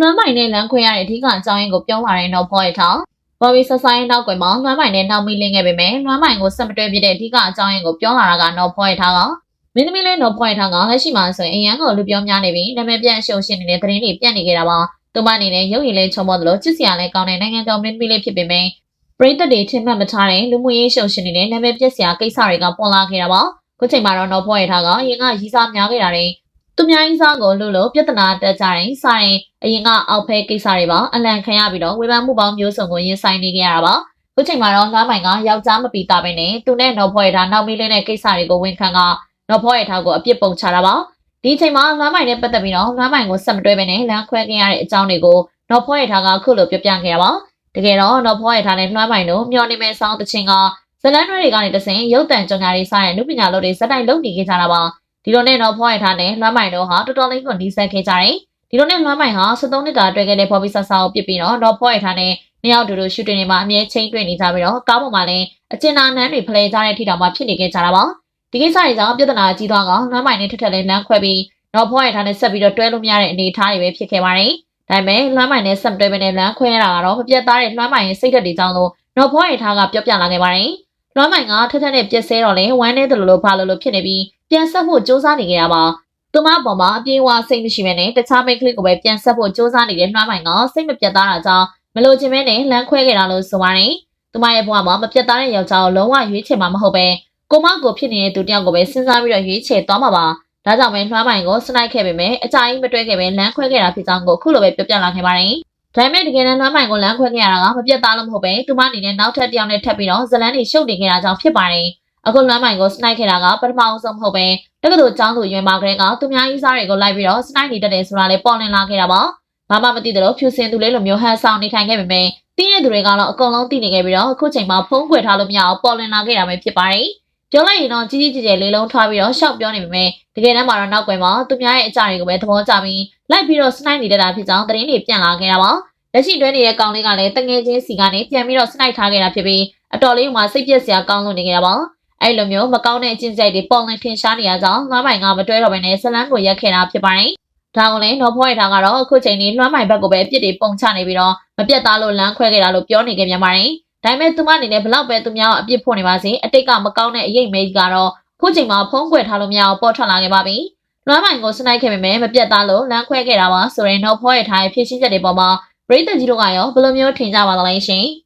လွှမ်းမိုင်နဲ့လမ်းခွဲရတဲ့အဓိကအကြောင်းရင်းကိုပြောလာတဲ့နောက်ဖော်ရထားဘော်ဘီဆဆိုင်နောက်ကွယ်မှာလွှမ်းမိုင်နဲ့နောက်မီလင်းခဲ့ပေမဲ့လွှမ်းမိုင်ကိုဆက်မတွဲပြတဲ့အဓိကအကြောင်းရင်းကိုပြောလာတာကနောက်ဖော်ရထားကမင်းသမီးလေးနော်ဖွင့်ထားကလက်ရှိမှာဆိုရင်အရန်ကိုလူပြောများနေပြီနာမည်ပြန့်ရှုံရှင်းနေတဲ့သတင်းတွေပြန့်နေကြတာပါသူမအနေနဲ့ရုပ်ရည်လေးချုံပေါ်သလိုချစ်စရာလည်းကောင်းတဲ့နိုင်ငံတော်မင်းသမီးလေးဖြစ်ပေမဲ့ပရိသတ်တွေထင်မှတ်မထားတဲ့လူမှုရေးရှုံရှင်းနေတဲ့နာမည်ပြက်စရာကိစ္စတွေကပေါ်လာခဲ့တာပါခုချိန်မှာတော့နော်ဖွင့်ထားကအရင်ကရီးစားများခဲ့တာတွေ သူများကြီးစားကိုလို့လို့ပြဿနာတက်ကြတယ်စရင်အရင်ကအောက်ဖဲကိစ္စတွေပါအလံခံရပြီးတော့ဝေဖန်မှုပေါင်းမျိုးစုံကိုရင်ဆိုင်နေကြရတာပါခုချိန်မှာတော့ငါးမိုင်ကယောက်ျားမပီတာပဲနဲ့သူနဲ့နော်ဖွဲ့ထားနောက်မီးလေးနဲ့ကိစ္စတွေကိုဝန်ခံကနော်ဖွဲ့ရထားကိုအပြစ်ပုံချတာပါဒီအချိန်မှာငါးမိုင်နဲ့ပတ်သက်ပြီးတော့ငါးမိုင်ကိုဆက်မတွဲပဲနဲ့လမ်းခွဲခဲ့ရတဲ့အကြောင်းတွေကိုနော်ဖွဲ့ရထားကခုလိုပြောပြခဲ့တာပါတကယ်တော့နော်ဖွဲ့ရထားနဲ့လွှမ်းမိုင်တို့မျောနေမဲ့ဆောင်းတခြင်းကဇလန်တွေကနေတဆင်ရုပ်တံကြောင်ညာတွေစတဲ့နုပညာလုပ်တွေဇက်တိုက်လုပ်နေခဲ့ကြတာပါ ဒီလိုနဲ့နော်ဖွဲ့ရထားနဲ့လွှမ်းမိုင်တို့ဟာတော်တော်လေးကိုနှီးစပ်ခဲ့ကြတယ်ဒီလိုနဲ့လွှမ်းမိုင်ဟာ73နှစ်တာတွေ့ခဲ့တဲ့ဖော်ဘီဆာဆာကိုပြစ်ပြီးတော့နော်ဖွဲ့ရထားနဲ့နှစ်ယောက်တူတူရှူတင်နေမှာအမြဲချင်းတွေ့နေကြပြီးတော့ကားပေါ်မှာလည်းအကျဉ်းသားနန်းတွေဖလှယ်ကြတဲ့အထိတောင်မှဖြစ်နေခဲ့ကြတာပါဒီကိစ္စတွေကြောင့်ပြဿနာကြီးသွားကလွမ်းမိုင်နဲ့ထက်ထက်လေးလမ်းခွဲပြီးတော့ဖွားရထားနဲ့ဆက်ပြီးတော့တွဲလို့မရတဲ့အနေအထားတွေပဲဖြစ်ခဲ့ပါတယ်ဒါပေမဲ့လွမ်းမိုင်နဲ့ဆက်မတွဲဘဲနဲ့လမ်းခွဲရတာကတော့မပြတ်သားတဲ့လွမ်းမိုင်ရဲ့စိတ်ဓာတ်တွေကြောင့်လို့တော့ဖွားရထားကပြောပြလာခဲ့ပါတယ် လွမ်းမိုင်ကထက်ထက်နဲ့ပြက်ဆဲတော့လေဝမ်းနေတဲ့လိုလိုဖာလိုလိုဖြစ်နေပြီးပြန်ဆက်ဖို့စ조사နေကြတာပါသူမပေါ်မှာအပြေးဝစိတ်မရှိမဲနဲ့တခြားမိတ်ကလေးကိုပဲပြန်ဆက်ဖို့စ조사နေတဲ့လွှမ်းမိုင်ကစိတ်မပြတ်သားတာကြောင့်မလို့ချင်းမဲနဲ့လမ်းခွဲခဲ့တာလို့ဆိုပါတယ်။သူမရဲ့ဘဝမှာမပြတ်သားတဲ့ယောက်ျားကိုလုံးဝရွေးချယ်မှာမဟုတ်ပဲကိုမကိုဖြစ်နေတဲ့သူတယောက်ကိုပဲစဉ်းစားပြီးတော့ရွေးချယ်သွားမှာပါ။ဒါကြောင့်ပဲလွှမ်းမိုင်ကိုစနိုက်ခဲ့ပေမဲ့အကြိုင်းမတွဲခဲ့ပဲလမ်းခွဲခဲ့တာဖြစ်ကြောင်းကိုခုလိုပဲပြောပြလာခဲ့ပါတယ်။ ဒါပေမဲ့တကယ်တမ်းလွှမ်းမိုင်ကိုလမ်းခွဲခဲ့ရတာကမပြတ်သားလို့မဟုတ်ပဲသူမအနေနဲ့နောက်ထပ်တယောက်နဲ့ထပ်ပြီးတော့ဇလန်းတွေရှုပ်နေခဲ့တာကြောင့်ဖြစ်ပါတယ်။အခုလွမ်းမိုင်ကိုစနိုက်ခဲ့တာကပထမအောင်ဆုံးမဟုတ်ပဲတက္ကသိုလ်ကျောင်းသူရွယ်မကလေးကသူများကြီးစားတွေကိုလိုက်ပြီးတော့စနိုက်နေတတ်တယ်ဆိုတာလည်းပေါ်လင်လာခဲ့တာပါ။ဘာမှမသိတယ်လို့ဖြူစင်သူလေးလိုမျိုးဟန်ဆောင်နေထိုင်ခဲ့ပေမဲ့တင်းရဲ့သူတွေကတော့အကုန်လုံးသိနေခဲ့ပြီးတော့အခုချိန်မှာဖုံးကွယ်ထားလို့မရအောင်ပေါ်လင်လာခဲ့တာပဲဖြစ်ပါတယ်။ ပြောလိုက်ရင်တော့ကြီးကြီးကျယ်ကျယ်လေးလုံးထားပြီးတော့ရှောက်ပြောနေပေမဲ့တကယ်တမ်းမှာတော့နောက်ကွယ်မှာသူများရဲ့အကြတွေကိုပဲသဘောကျပြီးလိုက်ပြီးတော့စနိုက်နေတဲ့တာဖြစ်ကြောင်းသတင်းတွေပြန်လာခဲ့တာပါ။လက်ရှိတွဲနေတဲ့ကောင်လေးကလည်းတငယ်ချင်းစီကနေပြန်ပြီးတော့စနိုက်ထားခဲ့တာဖြစ်ပြီးအတော်လေးမှစိတ်ပြက်စရာကောင်းလို့နေခဲ့တာပါ။အဲ့လိုမျိုးမကောင်းတဲ့အကျင့်စိတ်တွေပေါ်လင်ထင်ရှားနေရကြောင်းငါးမိုင်ကမတွဲတော့ဘဲနဲ့ဇလန်းကိုရက်ခဲ့တာဖြစ်ပါတယ်။ဒါကလည်းနော်ဖွဲ့ထားကတော့အခုချိန်นี้လွှမ်းမိုင်ဘက်ကိုပဲအပြစ်တွေပုံချနေပြီးတော့မပြတ်သားလို့လမ်းခွဲခဲ့တာလို့ပြောနေကြပြန်ပါတယ်။ ဒါပေမဲ့သူမအနေနဲ့ဘလောက်ပဲသူများကိုအပြစ်ဖို့နေပါစေအတိတ်ကမကောင်းတဲ့အရေးမေးကြီးကတော့ခုချိန်မှာဖုံးကွယ်ထားလို့မရအောင်ပေါ်ထွက်လာခဲ့ပါပြီ။လွှမ်းမိုင်ကိုစနိုက်ခဲ့ပေမဲ့မပြတ်သားလို့လမ်းခွဲခဲ့တာပါဆိုရင်တော့ဖွဲ့ရထားရဲ့ဖြည့်ရှင်းချက်တွေပေါ်မှာပရိသတ်ကြီးတို့ကရောဘယ်လိုမျိုးထင်ကြပါသလဲရှင်။